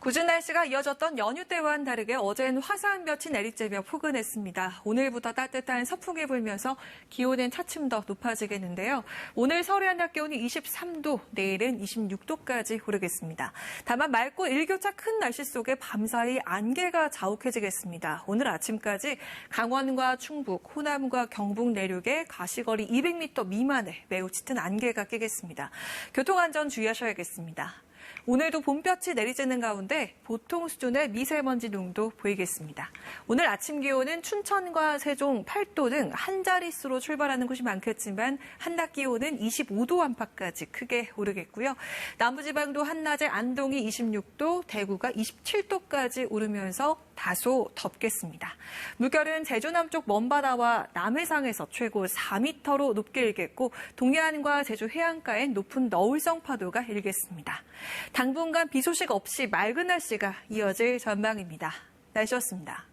궂은 날씨가 이어졌던 연휴 때와는 다르게 어제는 화사한 볕이 내리쬐며 포근했습니다. 오늘부터 따뜻한 서풍이 불면서 기온은 차츰 더 높아지겠는데요. 오늘 서울의 한낮 기온이 23도, 내일은 26도까지 오르겠습니다. 다만 맑고 일교차 큰 날씨 속에 밤사이 안개가 자욱해지겠습니다. 오늘 아침까지 강원과 충북, 호남과 경북 내륙에 가시거리 200m 미만의 매우 짙은 안개가 끼겠습니다. 교통안전 주의하셔야겠습니다. 오늘도 봄볕이 내리쬐는 가운데 보통 수준의 미세먼지 농도 보이겠습니다. 오늘 아침 기온은 춘천과 세종 8도 등 한 자릿수로 출발하는 곳이 많겠지만 한낮 기온은 25도 안팎까지 크게 오르겠고요. 남부지방도 한낮에 안동이 26도, 대구가 27도까지 오르면서 다소 덥겠습니다. 물결은 제주 남쪽 먼바다와 남해상에서 최고 4m로 높게 일겠고 동해안과 제주 해안가엔 높은 너울성 파도가 일겠습니다. 당분간 비 소식 없이 맑은 날씨가 이어질 전망입니다. 날씨였습니다.